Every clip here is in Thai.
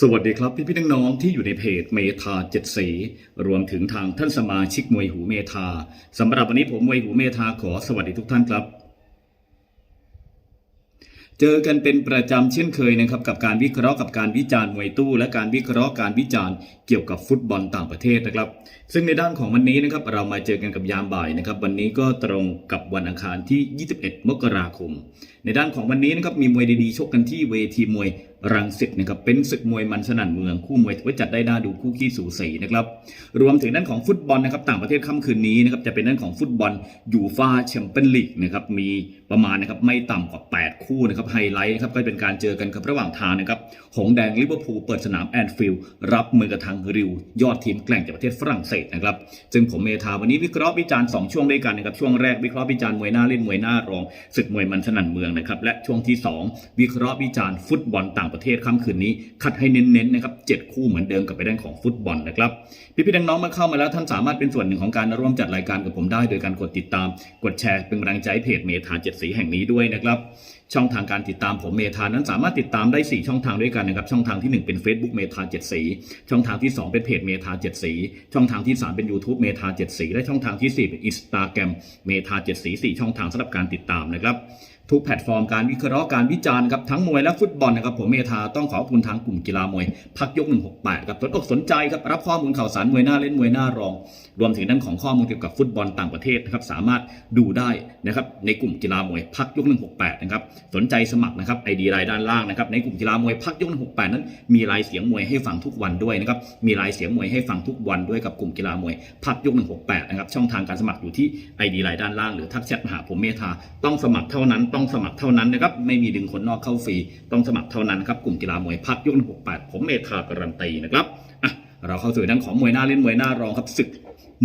สวัสดีครับพี่พี่น้องๆที่อยู่ในเพจเมธาเจ็ดสี รวมถึงทางท่านสมาชิกมวยหูเมธาสำหรับวันนี้ผมมวยหูเมธาขอสวัสดีทุกท่านครับ เจอกันเป็นประจำเช่นเคยนะครับ กับการวิเคราะห์กับการวิจารณ์มวยตู้ และการวิเคราะห์การวิจารณ์เกี่ยวกับฟุตบอลต่างประเทศนะครับ ซึ่งในด้านของวันนี้นะครับเรามาเจอกันกับยามบ่ายนะครับ วันนี้ก็ตรงกับวันอังคารที่ 21 มกราคม ในด้านของวันนี้นะครับมีมวยดีๆชกกันที่เวทีมวยรังสิตนะครับเป็นศึกมวยมันสนั่นเมืองคู่มวยถือว่าจัดได้น่าดูคู่ขี้สูสีนะครับรวมถึงด้านของฟุตบอลนะครับต่างประเทศค่ำคืนนี้นะครับจะเป็นด้านของฟุตบอลยูฟาแชมเปี้ยนลีกนะครับมีประมาณนะครับไม่ต่ำกว่า 8 คู่นะครับไฮไลท์นะครับก็เป็นการเจอกันครับระหว่างทางนะครับหงแดงลิเวอร์พูลเปิดสนามแอนฟิลด์รับมือกับทางริวยอดทีมแกร่งจากประเทศฝรั่งเศสนะครับซึ่งผมเมธาวันนี้วิเคราะห์วิจารณ์สองช่วงด้วยกันนะครับช่วงแรกวิเคราะห์วิจารณ์มวยหน้าเล่นมวยหน้ารองศึกมวยมันสนั่นเมืองนะครับและช่วงที่สองวิเคราะห์วิจารณ์ฟุตบอลต่างประเทศค่ำคืนนี้ คัดให้เน้นๆนะครับเจ็ดคู่เหมือนเดิมกับไปด้านของฟุตบอลนะครับพี่ๆน้องๆมาเข้ามาแล้วท่านสามารถเป็นส่วนหนึ่งของการร่วมจัดรายการกับผมได้ โดยการกดติดตาม กดแชร์เป็นกำลังใจใเพจเมธาเจ็ดสีแห่งนี้ด้วยนะครับช่องทางการติดตามผมเมธานั้นสามารถติดตามได้ 4 ช่องทางด้วยกันนะครับ ช่องทางที่ 1 เป็น Facebook เมธาเจ็ดสี ช่องทางที่ 2 เป็นเพจเมธาเจ็ดสี ช่องทางที่ 3 เป็น YouTube เมธาเจ็ดสี และช่องทางที่ 4 เป็น Instagram เมธาเจ็ดสี4ช่องทางสำหรับการติดตามนะครับ ทุกแพลตฟอร์มการวิเคราะห์การวิจารณ์ครับทั้งมวยและฟุตบอลนะครับผมเมธาต้องขอขอบคุณทางกลุ่มกีฬามวย พักยก 168ครับสนอกสนใจครับรับข้อมูลข่าวสารมวยหน้าเล่นมวยหน้ารอง รวมถึงด้านของข้อมูลเกี่ยวกับฟุตบอลต่างประเทศนะครับสามารถดูได้นะครับในกลุ่มกีฬามวยพักยก 168นะครับสนใจสมัครนะครับไอดีรายด้านล่างนะครับในกลุ่มกีฬามวยพักยก 168 นั้นมีรายเสียงมวยให้ฟังทุกวันด้วยนะครับมีรายเสียงมวยให้ฟังทุกวันด้วยกับกลุ่มกีฬามวยพักยก 168นะครับช่องทางการสมัครอยู่ที่ไอดีรายด้านล่างหรือทักแชทมาหาผมเมธาต้องสมัครเท่านั้นต้ององสมัครเท่านั้นนะครับไม่มีดึงคนนอกเข้าฟรีต้องสมัครเท่านั้นครับกลุ่มกีฬามวยพักยุคหกแปดผมเมธาการันตีนะครับอะเราเข้าสู่ด้านของมวยหน้าเล่นมวยหน้ารองครับศึก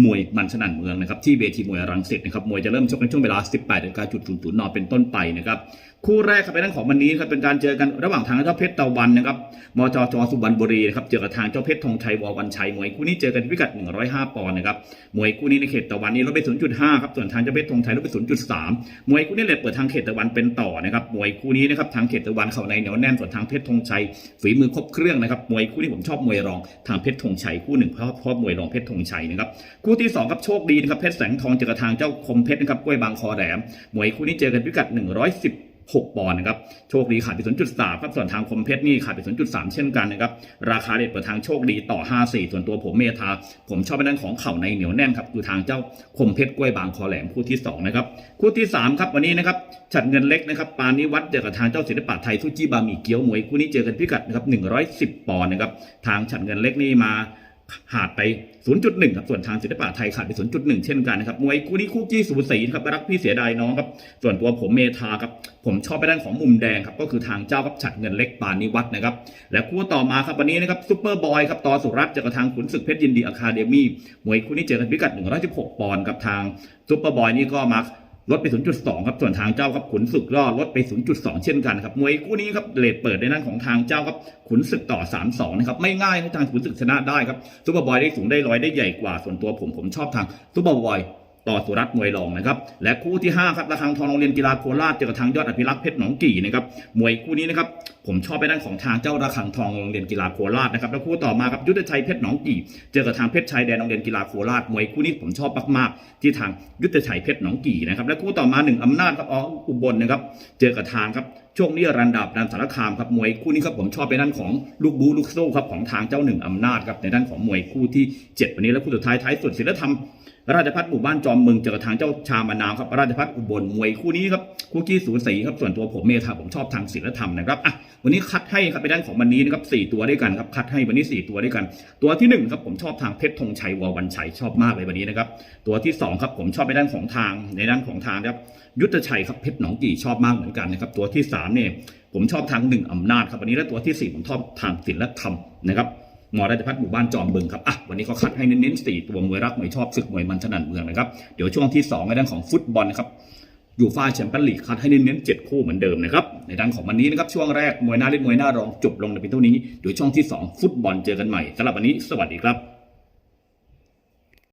มวยมันสนั่นเมืองนะครับที่เวทีมวยรังสิตนะครับมวยจะเริ่มชกในช่วงเวลา 18นาฬิกาจุดศูนย์ศูนย์นเป็นต้นไปนะครับคู่แรกครับเป็นด้านของวันนี้ครับเป็นการเจอกันระหว่างทางเจ้าเพชรตะวันนะครับมจจสุวรรณบุรีนะครับเจอกับทางเจ้าเพชรธงชัยวอวันชัยมวยคู่นี้เจอกันพิกัด 105 ปอนด์นะครับมวยคู่นี้ในเขตตะวันนี้ลดไป 0.5 ครับส่วนทางเจ้าเพชรธงชัยลดไป 0.3 มวยคู่นี้เลยเปิดทางเขตตะวันเป็นต่อนะครับมวยคู่นี้นะครับทางเขตตะวันเข้าในเหนียวแน่นส่วนทางเพชรธงชัยฝีมือครบเครื่องนะครับมวยคู่นี้ผมชอบมวยรองทางเพชรธงชัยคู่หนึ่งเพราะเพราะมวยรองเพชรธงชัยนะครับคู่ที่สองครับโชคดีนะครับเพชรแสงทองเจอกับทางเจ้าคมเพชรนะครับกล้วยบางคอแหลมมวยคู่นี้เจอกันพิกัด 110 6 ปอนด์นะครับ โชคดีขาดไป 0.3 ครับ ส่วนทางคมเพชรนี่ขาดไป 0.3 เช่นกันนะครับ ราคาเด็ดเปิดทางโชคดีต่อ 54 ส่วนตัวผมเมธา ผมชอบไปด้านของเข่าในเหนียวแน่นครับคือทางเจ้าคมเพชรกล้วยบางคอแหลมคู่ที่2นะครับ คู่ที่ 3 ครับวันนี้นะครับ ฉัดเงินเล็กนะครับปานนิวัฒน์เจอกับทางเจ้าศิลปะไทยทุจิบามีเกี๊ยวมวยคู่นี้เจอกันพิกัดนะครับ110 ปอนด์นะครับ ทางฉัดเงินเล็กนี่มา ขาดไป 0.1 ครับ ส่วนทางศิลปะไทยขาดไป 0.1 เช่นกันนะครับ มวยคู่นี้คู่กี้สูสีครับ รักพี่เสียดายน้องครับ ส่วนตัวผมเมธาครับ ผมชอบไปด้านของมุมแดงครับ ก็คือทางเจ้าครับฉัดเงินเล็กปานนิวัฒนะครับ และคู่ต่อมาครับวันนี้นะครับซูเปอร์บอยครับ ต่อสุรัตน์เจอกับทางขุนศึกเพชรยินดีอะคาเดมี่ มวยคู่นี้เจอกันพิกัด 116 ปอนด์กับทางซูเปอร์บอยนี่ก็มา ลดไป 0.2 ครับ ส่วนทางเจ้าครับขุนศึกก็ลดไป 0.2 เช่นกันครับ มวยคู่นี้ครับเลทเปิดในด้นของทางเจ้าครับขุนศึกต่อ 3-2 นะครับ ไม่ง่ายให้ทางขุนศึกชนะได้ครับซูเปอร์บอยได้สูงได้ร้อยได้ใหญ่กว่า ส่วนตัวผมผมชอบทางซูเปอร์บอย ต่อสุรัตน์มวยรองนะครับและคู่ที่5ครับระฆังทองโรงเรียนกีฬาโคราชเจอกับทางยอดอภิรักษ์เพชรหนองกี่นะครับมวยคู่นี้นะครับผมชอบไปด้านของทางเจ้าระฆังทองโรงเรียนกีฬาโคราชนะครับแล้วคู่ต่อมาครับยุทธชัยเพชรหนองกี่เจอกับทางเพชรชัยแดนโรงเรียนกีฬาโคราชมวยคู่นี้ผมชอบมากๆที่ทางยุทธชัยเพชรหนองกี่นะครับและคู่ต่อมาหนึ่งอำนาจครับอ๋ออุบลนะครับเจอกับทางครับ ช่วงนี้รันดับดันสารคามครับมวยคู่นี้ครับผมชอบไปด้านของลูกบูลูกโซ่ครับของทางเจ้าหนึ่งอำนาจครับในด้านของมวยคู่ที่ 7 วันนี้และคู่สุดท้ายท้ายสุดศิลธรรมราชพัฒหมู่บ้านจอมเมืองเจอทางเจ้าชามานาวครับราชพัฒอุบลมวยคู่นี้ครับคู่กี้สูสีครับส่วนตัวผมเมธาผมชอบทางศิลธรรมนะครับอะวันนี้คัดให้ครับไปด้านของวันนี้นะครับสี่ตัวด้วยกันครับคัดให้วันนี้สี่ตัวด้วยกัน ตัวที่หนึ่งครับผมชอบทางเพชรธงชัยวอวันชัยชอบมากเลยวันนี้นะครับตัวที่สองครับผมชอบไปด้านของทางในด้านของทางครับยุทธชัยครับเพชรหนองกี่ชอบมากเหมือนกันนะครับตัวที่สามเนี่ยผมชอบทางหนึ่งอำนาจครับวันนี้และตัวที่สี่ผมชอบทางศิลธรรมนะครับมอราชพัฒน์หมู่บ้านจอมบึงครับอะวันนี้ก็คัดให้เน้นๆสี่ตัวมวยรักมวยชอบศึกมวยมันสนั่นเมืองนะครับเดี๋ยวช่วงที่2ในด้านของฟุตบอลนะครับยูฟ่าแชมเปี้ยนลีกคัดให้เน้นๆเจ็ดคู่เหมือนเดิมนะครับในด้านของวันนี้นะครับช่วงแรกมวยหน้าเล่นมวยหน้ารองจบลงในเพียงเท่านี้เดี๋ยวช่วงที่ 2 ฟุตบอลเจอกันใหม่สำหรับวันนี้สวัสดีครับ